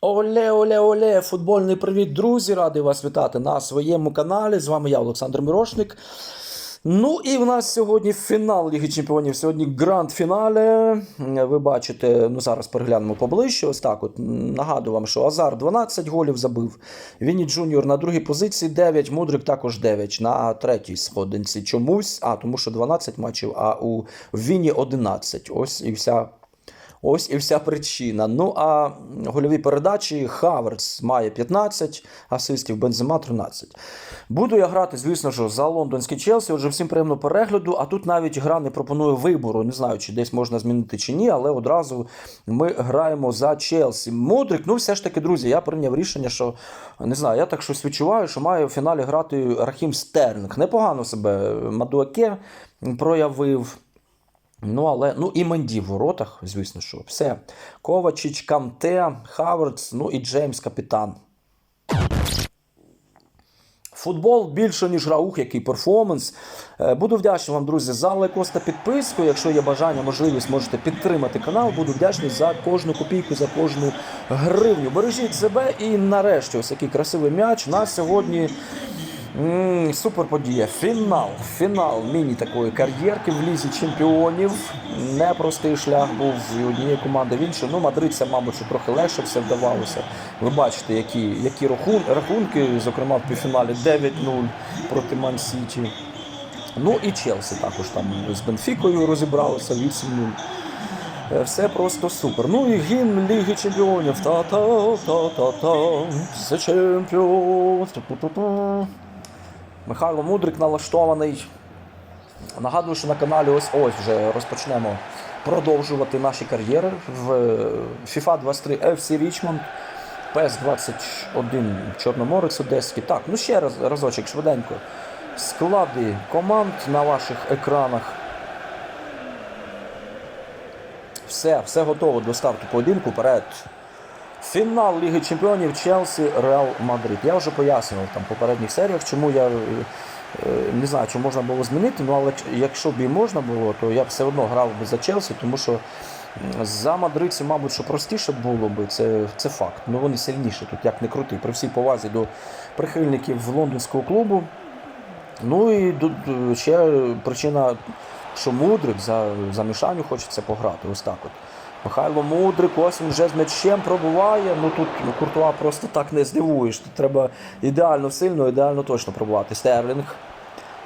Оле, оле, оле, футбольний привіт, друзі! Радий вас вітати на своєму каналі. З вами я, Олександр Мирошник. Ну і в нас сьогодні фінал Ліги Чемпіонів. Сьогодні гранд-фінале. Ви бачите, ну зараз переглянемо поближче. Ось так. От нагадую вам, що Азар 12 голів забив. Вінні Джуніор на другій позиції 9, Мудрик також 9 на третій сходинці. Чомусь, а тому що 12 матчів, а у Віні 11. Ось і вся Ось і вся причина. Ну а гольові передачі Хаверц має 15 асистів, Бензема 13. Буду я грати, звісно ж, за лондонський Челсі. Отже, всім приємного перегляду. А тут навіть гра не пропонує вибору. Не знаю, чи десь можна змінити чи ні, але одразу ми граємо за Челсі. Мудрик, ну все ж таки, друзі, я прийняв рішення, що не знаю, я так щось відчуваю, що має в фіналі грати Рахім Стерлінг. Непогано себе Мадуаке проявив. Ну, але ну і Менді в воротах, звісно, що все. Ковачич, Канте, Хаверц, ну і Джеймс капітан. Футбол більше, ніж раух, який перформанс. Е, Буду вдячний вам, друзі, за лайкос та підписку. Якщо є бажання, можливість, можете підтримати канал. Буду вдячний за кожну копійку, за кожну гривню. Бережіть себе і нарешті ось який красивий м'яч. У нас сьогодні м, супер подія. Фінал. Фінал міні такої кар'єрки в лізі чемпіонів. Непростий шлях був і однієї команди в іншу. Ну, мадридцям, мабуть, трохи легше все вдавалося. Ви бачите, які, які рахун, рахунки, зокрема в півфіналі 9-0 проти Ман-Сіті. Ну і Челсі також там з Бенфікою розібралися 8-0. Е, Все просто супер. Ну і гімн Ліги Чемпіонів. Та-та-та-та-та. The Champions. Ту-ту-ту-ту. Михайло Мудрик налаштований. Нагадую, що на каналі ось ось вже розпочнемо продовжувати наші кар'єри в е, FIFA 23 FC Richmond, PS 21 Чорноморець Одеський. Так, ну ще раз разочок швиденько. Склади команд на ваших екранах. Все, все готово до старту поєдинку. Перед фінал Ліги Чемпіонів Челсі Реал Мадрид. Я вже пояснював там в попередніх серіях, чому я е, не знаю, чи можна було змінити, ну але якщо б і можна було, то я б все одно грав би за Челсі, тому що за мадридців, мабуть, що простіше було би, це, це факт. Ну вони сильніші тут, як не крути. При всій повазі до прихильників лондонського клубу. Ну і е, ще причина, що Мудрик за, за Мішаню хочеться пограти. Ось так от. Михайло Мудрик, ось він вже з м'ячем пробуває. Ну тут ну, Куртуа просто так не здивуєш. Тут треба ідеально сильно, ідеально точно пробувати. Стерлінг.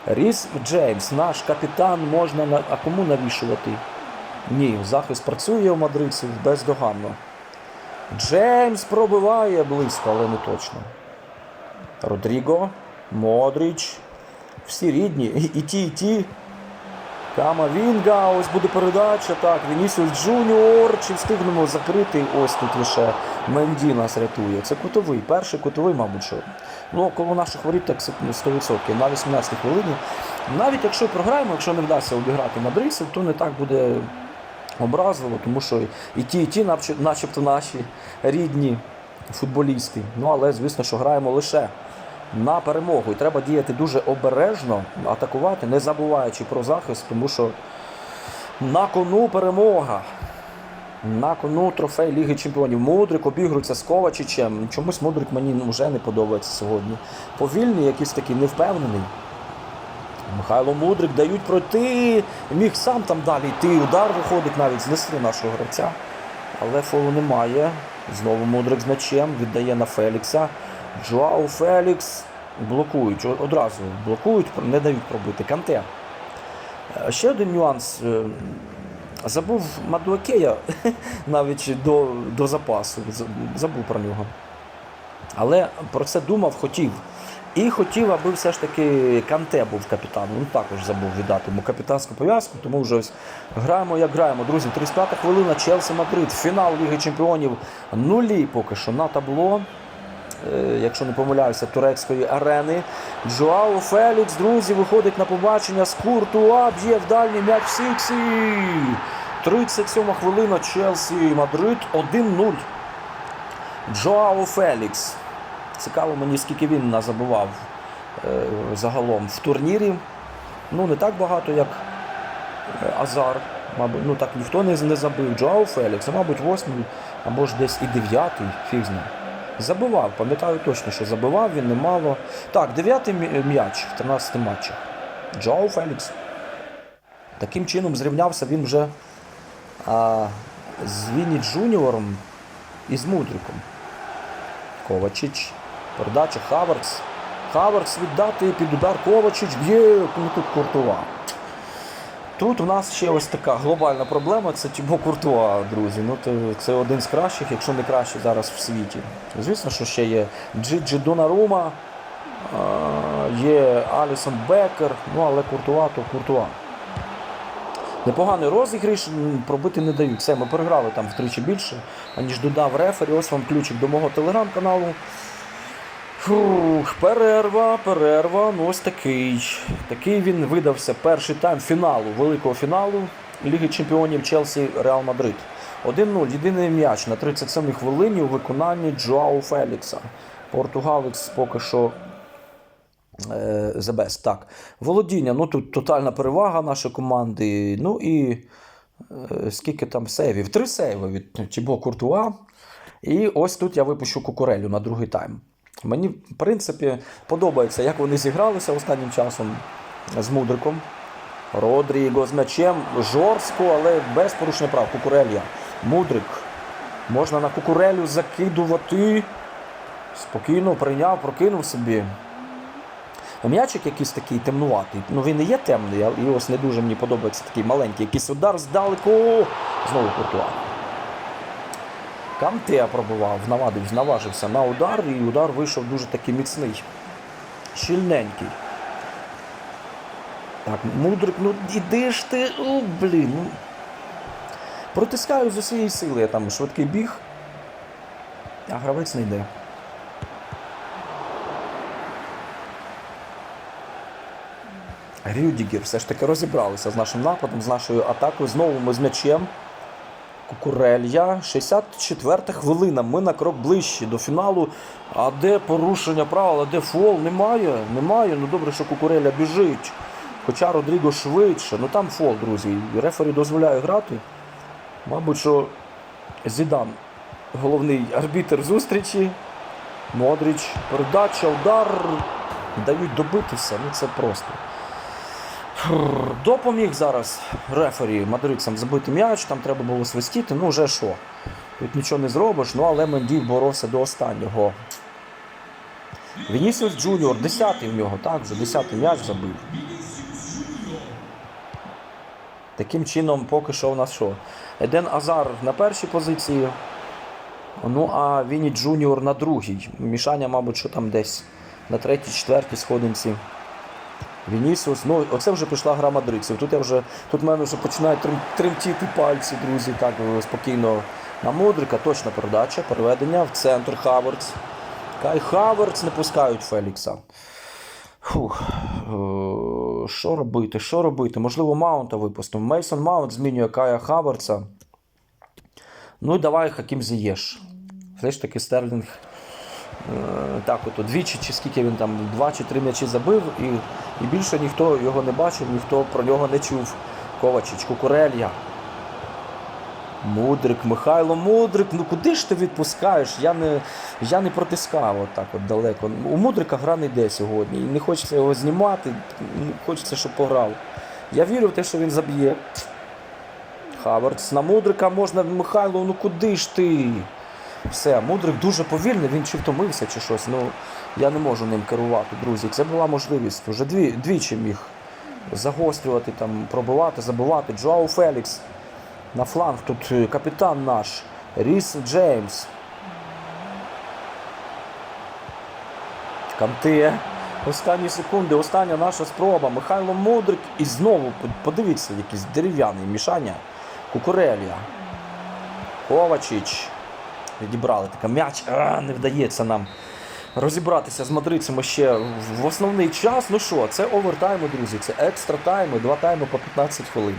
Ріс Джеймс, наш капітан, можна на. А кому навішувати? Ні, захист працює у мадридців бездоганно. Джеймс пробиває близько, але не точно. Родріго, Модріч. Всі рідні. І, ті, і ті. Камавінга, ось буде передача. Так, Вінісіус Джуніор. Чи встигнемо закрити? Ось тут лише Менді нас рятує. Це кутовий. Перший кутовий, мабуть, що. Ну, коло наших воріт так 100%. На 18-й хвилині. Навіть якщо програємо, якщо не вдасться обіграти мадридців, то не так буде образливо, тому що і ті, і ті, начебто наші рідні футболісти. Ну, але, звісно, що граємо лише на перемогу. І треба діяти дуже обережно, атакувати, не забуваючи про захист, тому що на кону перемога. На кону трофей Ліги Чемпіонів. Мудрик обігрується з Ковачичем. Чомусь Мудрик мені вже не подобається сьогодні. Повільний, якийсь такий невпевнений. Михайло Мудрик дають пройти. Міг сам там далі йти. Удар виходить навіть знесли нашого гравця. Але фолу немає. Знову Мудрик з м'ячем віддає на Фелікса. Джоау Фелікс блокують. Одразу блокують, не дають пробити. Канте. Е, Ще один нюанс. Е, Забув Мадуакея навіть до, до запасу. Забув про нього. Але про це думав, хотів. І хотів, аби все ж таки Канте був капітаном. Він також забув віддати йому капітанську пов'язку, тому вже ось граємо, як граємо. Друзі, 35 хвилина, Челсі Мадрид, фінал Ліги Чемпіонів. Нулі поки що на табло. Е, Якщо не помиляюся, турецької арени. Джоао Фелікс, друзі, виходить на побачення з Куртуа, б'є в дальній м'яч в Сіксі. 37 хвилина, Челсі Мадрид 1-0. Джоао Фелікс. Цікаво мені, скільки він назабував е, загалом в турнірі. Ну, не так багато, як е, Азар. Мабуть, ну так ніхто не, забив. Джоау Фелікс, а мабуть, восьмий, або ж десь і дев'ятий, фіг знає. Забивав, пам'ятаю точно, що забивав він немало. Так, дев'ятий м'яч в 13 матчах. Джоау Фелікс. Таким чином зрівнявся він вже а, з Вінні Джуніором і з Мудриком. Ковачич. Передача Хаверц. Хаверц віддати під удар Ковачич б'є. Ну тут Куртува. Тут у нас ще ось така глобальна проблема це Тібо Куртуа, друзі. Ну, це один з кращих, якщо не кращий зараз в світі. Звісно, що ще є Джиджі Донарума, є Алісон Бекер, ну але Куртуа то Куртуа. Непоганий розіграш, м, пробити не дають. Все, ми переграли там втричі більше, аніж додав рефері. Ось вам ключик до мого телеграм-каналу. Фух, перерва, перерва. Ну ось такий. Такий він видався перший тайм фіналу, великого фіналу Ліги Чемпіонів Челсі Реал Мадрид. 1-0. Єдиний м'яч на 37-й хвилині у виконанні Джоау Фелікса. Португалець поки що е, the best. Так. Володіння. Ну тут тотальна перевага нашої команди. Ну і е, скільки там сейвів? Три сейви від Тібо Куртуа. І ось тут я випущу кукурелю на другий тайм. Мені, в принципі, подобається, як вони зігралися останнім часом з Мудриком. Родріго з м'ячем жорстко, але без порушення прав. Кукурелья. Мудрик. Можна на кукурелю закидувати. Спокійно прийняв, прокинув собі. М'ячик якийсь такий темнуватий. Ну він і є темний, і ось не дуже мені подобається такий маленький. Якийсь удар здалеку. Знову Куртуа. Канте пробував, наважився на удар, і удар вийшов дуже такий міцний. Щільненький. Так, мудрик, ну іди ж ти. О, блін. Ну. Протискаю з усієї сили, я там швидкий біг. А гравець не йде. Рюдігер все ж таки розібралися з нашим нападом, з нашою атакою. Знову ми з м'ячем. Кукурелья. 64 хвилина. Ми на крок ближче до фіналу. А де порушення правил, а де фол? Немає. Немає. Ну добре, що Кукуреля біжить. Хоча Родріго швидше. Ну там фол, друзі. Рефері дозволяє грати. Мабуть, що Зідан головний арбітр зустрічі. Модріч. Передача, удар. Дають добитися. Ну це просто. Допоміг зараз рефері мадридцям забити м'яч, там треба було свистіти, ну вже що. Тут нічого не зробиш, ну але Мендій боровся до останнього. Вінісіус Джуніор, 10-й в нього, так, вже 10-й м'яч забив. Таким чином, поки що у нас що? Еден Азар на першій позиції. Ну, а Віні Джуніор на другій. Мішання, мабуть, що там десь на третій, четвертій сходинці. Вінісіус, ну оце вже пішла гра мадридців. Тут я вже тут в мене вже починають тремтіти пальці, друзі. Так е, спокійно на Мудрика. Точна передача, переведення в центр Хаверц. Кай Хаверц не пускають Фелікса. Фух. Е, Що робити? Що робити? Можливо, Маунта випустимо. Мейсон Маунт змінює Кая Хаверца. Ну і давай Хакім Зієш. Все ж таки Стерлінг так, от двічі, чи скільки він там, два чи три м'ячі забив, і, і більше ніхто його не бачив, ніхто про нього не чув. Ковачич, Кукурелья. Мудрик, Михайло Мудрик. Ну куди ж ти відпускаєш? Я не, я не протискав отак от далеко. У Мудрика гра не йде сьогодні. І не хочеться його знімати, не хочеться, щоб пограв. Я вірю в те, що він заб'є. Хаверц на Мудрика можна, Михайло, ну куди ж ти? Все, Мудрик дуже повільний, він чи втомився, чи щось. Ну, я не можу ним керувати, друзі. Це була можливість. Уже дві, двічі міг загострювати, там, пробивати, забивати. Джоау Фелікс на фланг. Тут е, капітан наш. Ріс Джеймс. Канте. Останні секунди, остання наша спроба. Михайло Мудрик. І знову подивіться, якісь дерев'яні мішання. Кукурелія. Ковачич. Відібрали таке м'яч. А, не вдається нам розібратися з мадридцями ще в- основний час. Ну що, це овертайми, друзі, це екстра тайми, два тайми по 15 хвилин.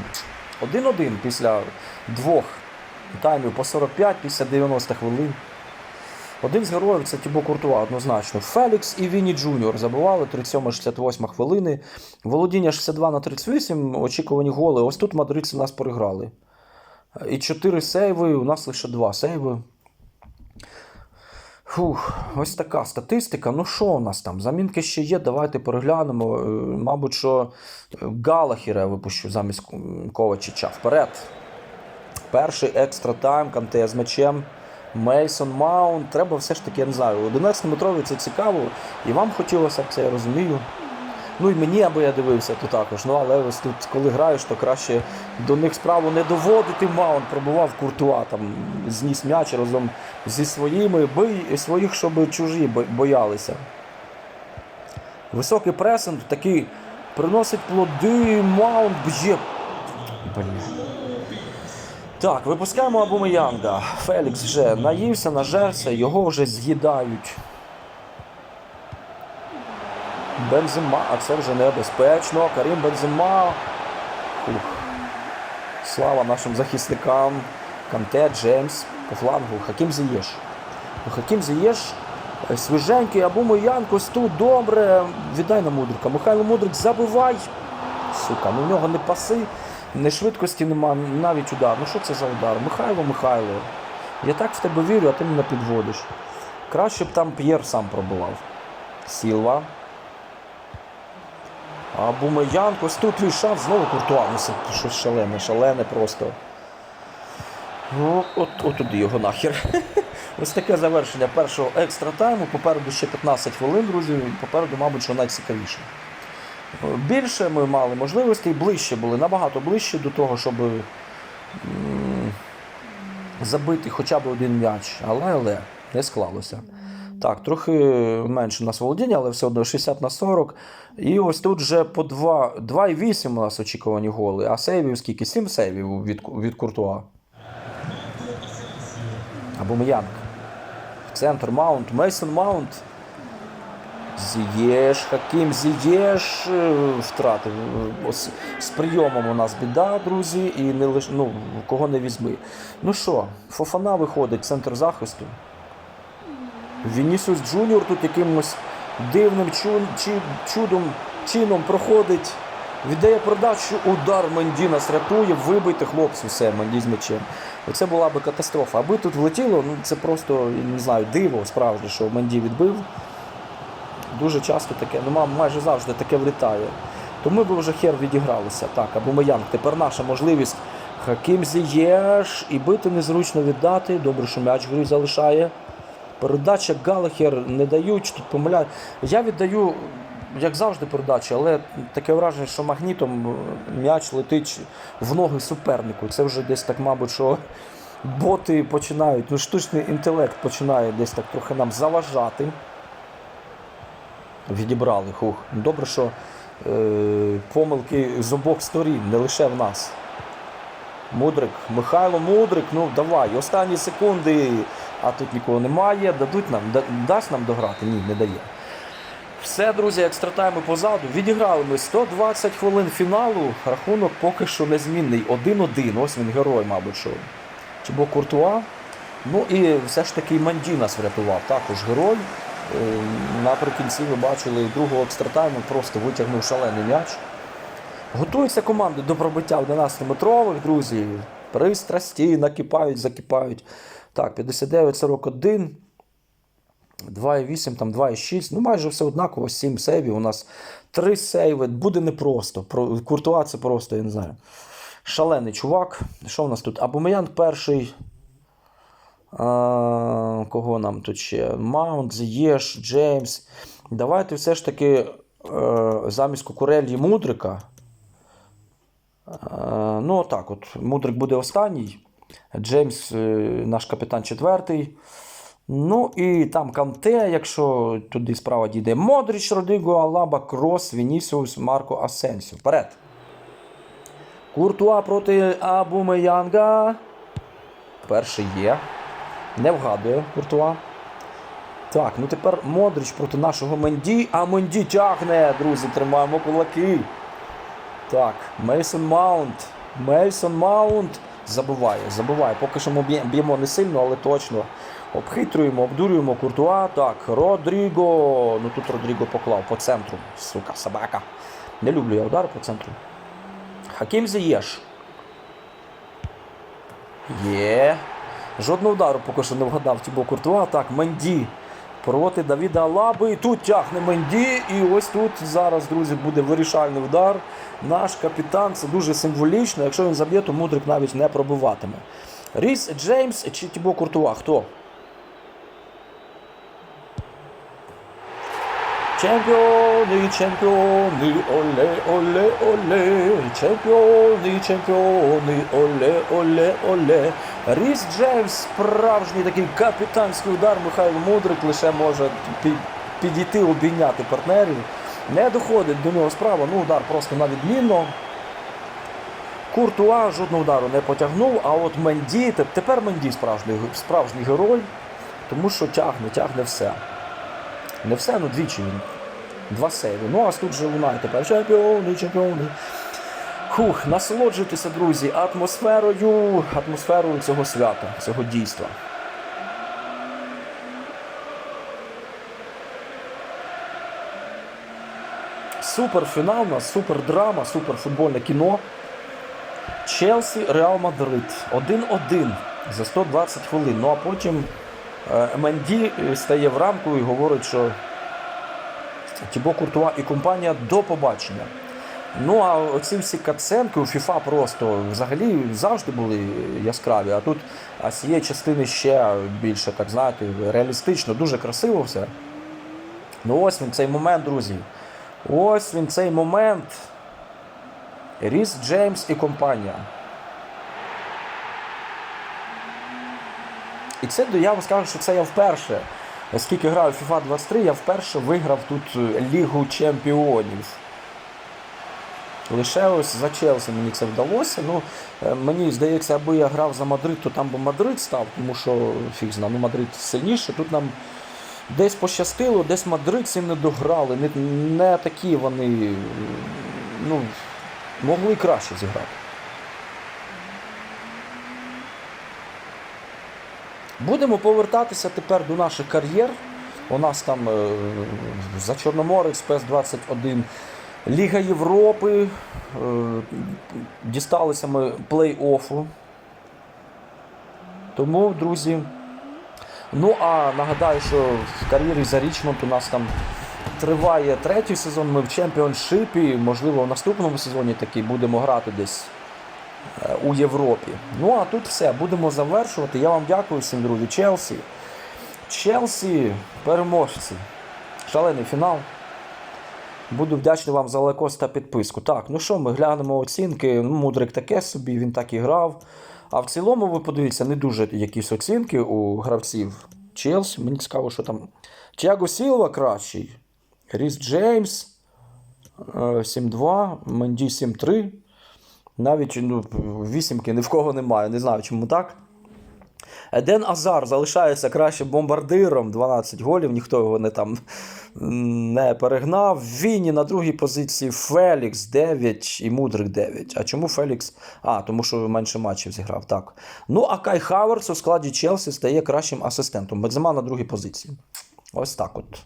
1-1 після двох таймів по 45, після 90 хвилин. Один з героїв це Тібо Куртуа, однозначно. Фелікс і Вінні Джуніор забивали 37-68 хвилини. Володіння 62 на 38, очікувані голи. Ось тут мадридці нас переграли. І 4 сейви, у нас лише 2 сейви. Фух, ось така статистика. Ну що у нас там? Замінки ще є, давайте переглянемо. Е, Мабуть, що е, Галахіра випущу замість Ковачича. Вперед. Перший екстра тайм, Канте з мечем. Мейсон Маунт. Треба все ж таки, я не знаю, 11-метровий це цікаво. І вам хотілося б це, я розумію. Ну і мені, аби я дивився, то також. Ну, але ось тут, коли граєш, то краще до них справу не доводити. Маунт пробував Куртуа, там зніс м'яч разом зі своїми, бий своїх, щоб чужі боялися. Високий пресинг такий приносить плоди, Маунт б'є. Так, випускаємо Абумеянга. Фелікс вже наївся, нажерся, його вже з'їдають. Бензима, а це вже небезпечно. Карім Бензима. Фух. Слава нашим захисникам. Канте, Джеймс по флангу. Хакім Зієш. Хакім Зієш е, свіженький, Абумеянг ось тут добре. Віддай на Мудрика. Михайло Мудрик, забивай. Сука, ну в нього не паси, не швидкості нема, навіть удар. Ну що це за удар? Михайло, Михайло. Я так в тебе вірю, а ти мене підводиш. Краще б там П'єр сам пробував. Сілва. Бумеянк ось тут війшов, знову Куртуа. Щось шалене, шалене просто. Ну, от, от туди його нахер. Ось таке завершення першого екстра тайму. Попереду ще 15 хвилин, друзі. Попереду, мабуть, що найцікавіше. Більше ми мали можливостей, ближче були, набагато ближче до того, щоб забити хоча б один м'яч. Але, але не склалося. Так, трохи менше у нас володіння, але все одно 60 на 40. І ось тут вже по 2, 2,8 у нас очікувані голи, а сейвів скільки? 7 сейвів від, від Куртуа. Або М'янк. Центр Маунт, Мейсон Маунт. Зієш, Хакім Зієш е, втратив. Ось з прийомом у нас біда, друзі, і не лиш, ну, кого не візьми. Ну що, Фофана виходить, центр захисту. Вінісіус Джуніор тут якимось дивним чудом, чином проходить. Віддає передачу, удар Менді нас рятує, вибийте хлопцю все, Менді з м'ячем. Оце була би катастрофа. Аби тут влетіло, ну це просто я не знаю, диво справжнє, що Менді відбив. Дуже часто таке, ну ма- майже завжди таке влітає. То ми б вже хер відігралися. Так, або Маян. Тепер наша можливість Хакім Зієш і бити незручно віддати. Добре, що м'яч в грі залишає. Передача Галахер не дають, тут помиляють. Я віддаю, як завжди, передачі, але таке враження, що магнітом м'яч летить в ноги супернику. Це вже десь так, мабуть, що боти починають, ну штучний інтелект починає десь так трохи нам заважати. Відібрали. Хух. Добре, що е, помилки з обох сторін, не лише в нас. Мудрик, Михайло Мудрик, ну давай, останні секунди, а тут нікого немає. Дадуть нам, дасть нам дограти? Ні, не дає. Все, друзі, екстратайми позаду. Відіграли ми 120 хвилин фіналу. Рахунок поки що незмінний. 1-1. Ось він герой, мабуть, що. Чи був Куртуа. Ну і все ж таки Манді нас врятував. Також герой. Е, Наприкінці ви бачили другого екстратайму, просто витягнув шалений м'яч. Готуються команди до пробиття 11-метрових, друзі. Пристрасті, накипають, закипають. Так, 59-41. 2,8, там 2,6. Ну, майже все однаково, 7 сейвів. У нас 3 сейви. Буде непросто. Про- Куртуа це просто, я не знаю. Шалений чувак. Що в нас тут? Абумеян перший. А, кого нам тут ще? Маунт, Зієш, Джеймс. Давайте все ж таки е, замість Кукурелі Мудрика. Е, ну, так, от. Мудрик буде останній. Джеймс, е, наш капітан четвертий. Ну і там Канте, якщо туди справа дійде. Модріч, Родиго, Алаба, Крос, Вінісіус, Марко Асенсіо. Вперед. Куртуа проти Абумеянга. Перший є. Не вгадує Куртуа. Так, ну тепер Модрич проти нашого Менді. А Менді тягне, друзі, тримаємо кулаки. Так, Мейсон Маунт. Мейсон Маунт забиває, забиває. Поки що ми б'ємо не сильно, але точно. Обхитрюємо, обдурюємо Куртуа. Так, Родріго. Ну тут Родріго поклав по центру. Сука, собака. Не люблю я удар по центру. Хакім Зієш. Є. Жодного удару поки що не вгадав Тібо Куртуа. Так, Менді проти Давіда Алаби. І тут тягне Менді. І ось тут зараз, друзі, буде вирішальний удар. Наш капітан. Це дуже символічно. Якщо він заб'є, то Мудрик навіть не пробиватиме. Ріс Джеймс чи Тібо Куртуа? Хто? Чемпіони, чемпіони, оле, оле, оле, чемпіони, чемпіони, оле, оле, оле. Ріс Джеймс, справжній такий капітанський удар. Михайло Мудрик лише може підійти, обійняти партнерів. Не доходить до нього справа. Ну, удар просто на відмінно. Куртуа жодного удару не потягнув, а от Менді, тепер Менді справжній, справжній герой, тому що тягне, тягне все. Не все, ну двічі він. Два сейви. Ну, а тут же лунає тепер чемпіони, чемпіони. Хух, насолоджуйтеся, друзі, атмосферою, атмосферою цього свята, цього дійства. Супер фінал у нас, супер драма, супер футбольне кіно. Челсі, Реал Мадрид. 1-1 за 120 хвилин. Ну а потім е, Менді е, стає в рамку і говорить, що Тібо Куртуа і компанія до побачення. Ну а оці всі каценки у ФІФА просто взагалі завжди були яскраві. А тут а цієї частини ще більше, так знаєте, реалістично, дуже красиво все. Ну ось він цей момент, друзі. Ось він цей момент. Ріс Джеймс і компанія. І це я вам скажу, що це я вперше. Оскільки граю в FIFA 23, я вперше виграв тут е, Лігу Чемпіонів. Лише ось за Челсі мені це вдалося. Ну, е, мені здається, аби я грав за Мадрид, то там би Мадрид став, тому що фіг знає, ну Мадрид сильніше. Тут нам десь пощастило, десь Мадрид цим не дограли. Не, не такі вони ну, могли краще зіграти. Будемо повертатися тепер до наших кар'єр. У нас там е, за Чорноморець ПЕС 21 Ліга Європи. Е, дісталися ми плей-оффу. Тому, друзі. Ну а нагадаю, що в кар'єрі за Річмонд у нас там триває третій сезон. Ми в чемпіоншипі. Можливо, в наступному сезоні таки будемо грати десь у Європі. Ну а тут все, будемо завершувати. Я вам дякую всім, друзі. Челсі. Челсі, переможці. Шалений фінал. Буду вдячний вам за лайкос та підписку. Так, ну що, ми глянемо оцінки. Ну, Мудрик таке собі, він так і грав. А в цілому, ви подивіться, не дуже якісь оцінки у гравців Челсі. Мені цікаво, що там. Тіаго Сілва кращий. Ріс Джеймс е, 7-2, Менді 7-3. Навіть ну, вісімки ні в кого немає. Не знаю, чому так. Еден Азар залишається краще бомбардиром, 12 голів, ніхто його не там не перегнав. Вінні на другій позиції Фелікс 9 і Мудрик 9. А чому Фелікс? А, тому що менше матчів зіграв. Так. Ну, а Кай Хаверс у складі Челсі стає кращим асистентом. Бензема на другій позиції. Ось так от.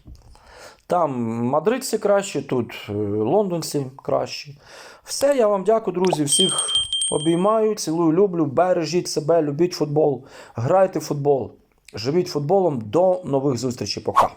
Там мадридці кращі, тут е, лондонці кращі. Все, я вам дякую, друзі. Всіх обіймаю, цілую, люблю. Бережіть себе, любіть футбол, грайте в футбол, живіть футболом. До нових зустрічей. Пока.